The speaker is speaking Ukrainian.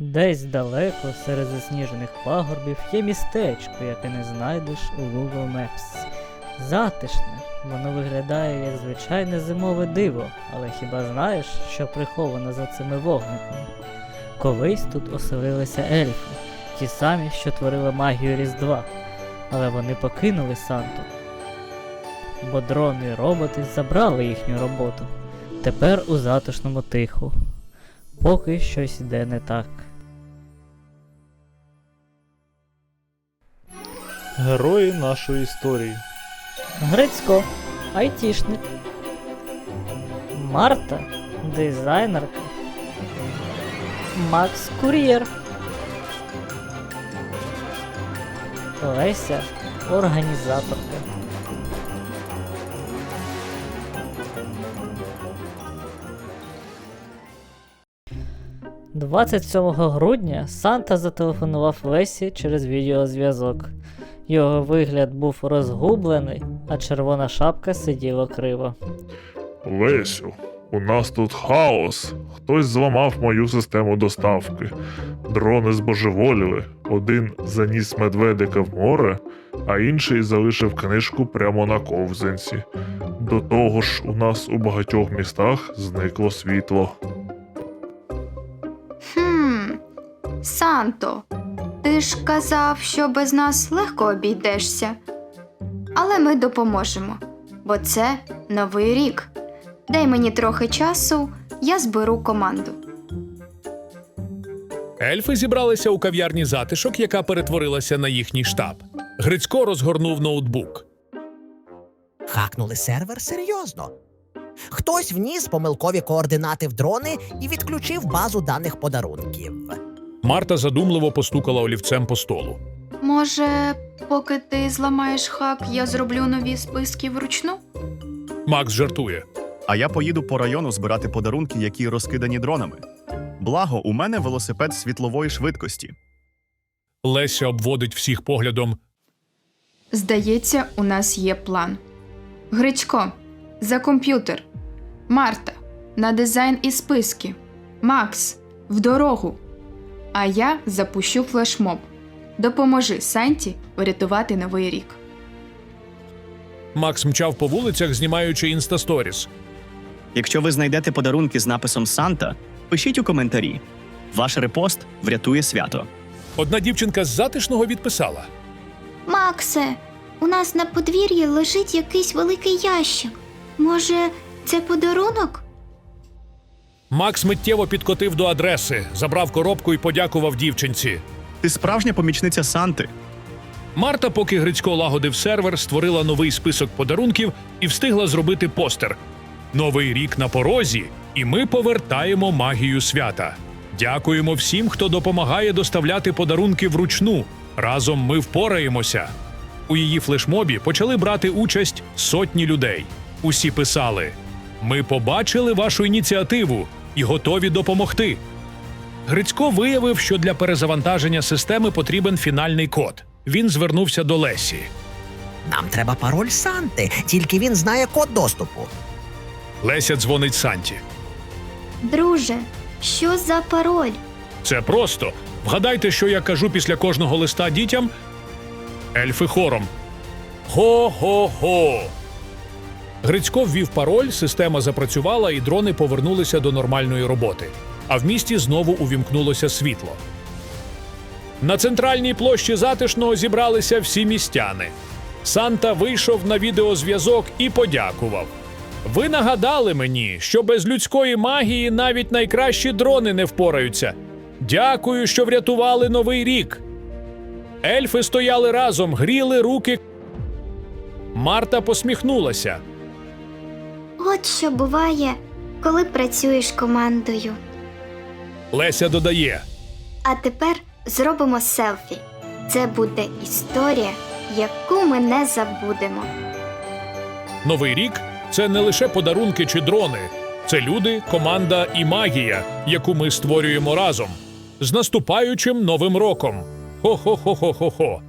Десь далеко, серед засніжених пагорбів, є містечко, яке не знайдеш у Google Maps. Затишне, воно виглядає як звичайне зимове диво, але хіба знаєш, що приховано за цими вогниками? Колись тут оселилися ельфи, ті самі, що творили магію Різдва, але вони покинули Санту. Бо дрони і роботи забрали їхню роботу. Тепер у затишному тиху. Поки щось йде не так. Герої нашої історії. Грицько, айтішник. Марта, дизайнерка. Макс Кур'єр. Леся, організаторка. «27 грудня Санта зателефонував Лесі через відеозв'язок. Його вигляд був розгублений, а червона шапка сиділа криво. Лесю, у нас тут хаос. Хтось зламав мою систему доставки. Дрони збожеволіли. Один заніс медведика в море, а інший залишив книжку прямо на ковзанці. До того ж, у нас у багатьох містах зникло світло. Хм, Санто, ти ж казав, що без нас легко обійдешся. Але ми допоможемо, бо це новий рік. Дай мені трохи часу, я зберу команду. Ельфи зібралися у кав'ярні затишок, яка перетворилася на їхній штаб. Грицько розгорнув ноутбук. Хакнули сервер серйозно. Хтось вніс помилкові координати в дрони і відключив базу даних подарунків. Марта задумливо постукала олівцем по столу. Може, поки ти зламаєш хак, я зроблю нові списки вручну? Макс жартує. А я поїду по району збирати подарунки, які розкидані дронами. Благо, у мене велосипед світлової швидкості. Леся обводить всіх поглядом. Здається, у нас є план. Гречко, за комп'ютер. Марта, на дизайн і списки. Макс, в дорогу. А я запущу флешмоб. Допоможи Санті врятувати новий рік. Макс мчав по вулицях, знімаючи інстасторіс. Якщо ви знайдете подарунки з написом Санта, пишіть у коментарі. Ваш репост врятує свято. Одна дівчинка з затишного відписала. Максе, у нас на подвір'ї лежить якийсь великий ящик. Може, це подарунок? Макс миттєво підкотив до адреси, забрав коробку і подякував дівчинці. Ти справжня помічниця Санти. Марта, поки Грицько лагодив сервер, створила новий список подарунків і встигла зробити постер. Новий рік на порозі, і ми повертаємо магію свята. Дякуємо всім, хто допомагає доставляти подарунки вручну. Разом ми впораємося. У її флешмобі почали брати участь сотні людей. Усі писали: Ми побачили вашу ініціативу і готові допомогти. Грицько виявив, що для перезавантаження системи потрібен фінальний код. Він звернувся до Лесі. Нам треба пароль Санти, тільки він знає код доступу. Леся дзвонить Санті. Друже, що за пароль? Це просто. Вгадайте, що я кажу після кожного листа дітям. Ельфи хором. Го-го-го. Грицько ввів пароль, система запрацювала, і дрони повернулися до нормальної роботи. А в місті знову увімкнулося світло. На центральній площі затишного зібралися всі містяни. Санта вийшов на відеозв'язок і подякував. Ви нагадали мені, що без людської магії навіть найкращі дрони не впораються. Дякую, що врятували новий рік. Ельфи стояли разом, гріли руки. Марта посміхнулася. От що буває, коли працюєш командою. Леся додає: А тепер зробимо селфі. Це буде історія, яку ми не забудемо. Новий рік це не лише подарунки чи дрони, це люди, команда і магія, яку ми створюємо разом. З наступаючим новим роком. Хо-хо-хо-хо-хо-хо.